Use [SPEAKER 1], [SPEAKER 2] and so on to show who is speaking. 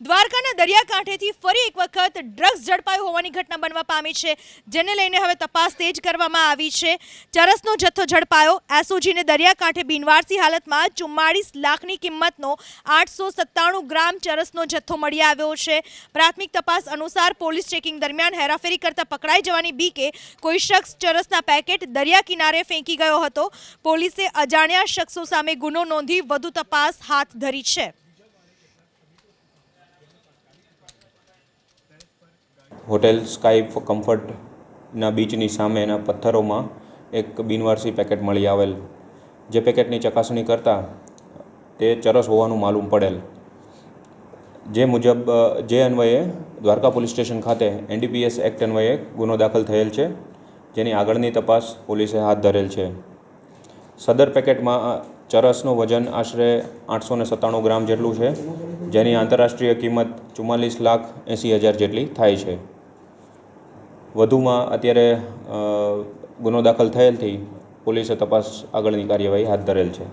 [SPEAKER 1] દ્વારકાના દરિયાકાંઠેથી ફરી એક વખત ડ્રગ્સ ઝડપાયું હોવાની ઘટના બનવા પામી છે, જેને લઈને હવે તપાસ તેજ કરવામાં આવી છે. ચરસનો જથ્થો ઝડપાયો. એસઓજીને દરિયાકાંઠે બિનવારસી હાલતમાં ચુમ્માળીસ લાખની કિંમતનો આઠસો સત્તાણું ગ્રામ ચરસનો જથ્થો મળી આવ્યો છે. પ્રાથમિક તપાસ અનુસાર પોલીસ ચેકિંગ દરમિયાન હેરાફેરી કરતા પકડાઈ જવાની બીકે કોઈ શખ્સ ચરસના પેકેટ દરિયા કિનારે ફેંકી ગયો હતો. પોલીસે અજાણ્યા શખ્સો સામે ગુનો નોંધી વધુ તપાસ હાથ ધરી છે.
[SPEAKER 2] હોટેલ સ્કાય કમ્ફર્ટના બીચની સામેના પથ્થરોમાં એક બિનવારસી પેકેટ મળી આવેલ. જે પેકેટની ચકાસણી કરતાં તે ચરસ હોવાનું માલુમ પડેલ. જે મુજબ, જે અન્વયે દ્વારકા પોલીસ સ્ટેશન ખાતે એનડીપીએસ એક્ટ અન્વયે ગુનો દાખલ થયેલ છે, જેની આગળની તપાસ પોલીસે હાથ ધરેલ છે. સદર પેકેટમાં ચરસનું વજન આશરે આઠસો ને સત્તાણું ગ્રામ જેટલું છે, જેની આંતરરાષ્ટ્રીય કિંમત ચુમ્માલીસ લાખ એંસી હજાર જેટલી થાય છે. વધુમાં અત્યારે ગુનો દાખલ થયેલથી પોલીસે તપાસ આગળની કાર્યવાહી હાથ ધરેલ છે.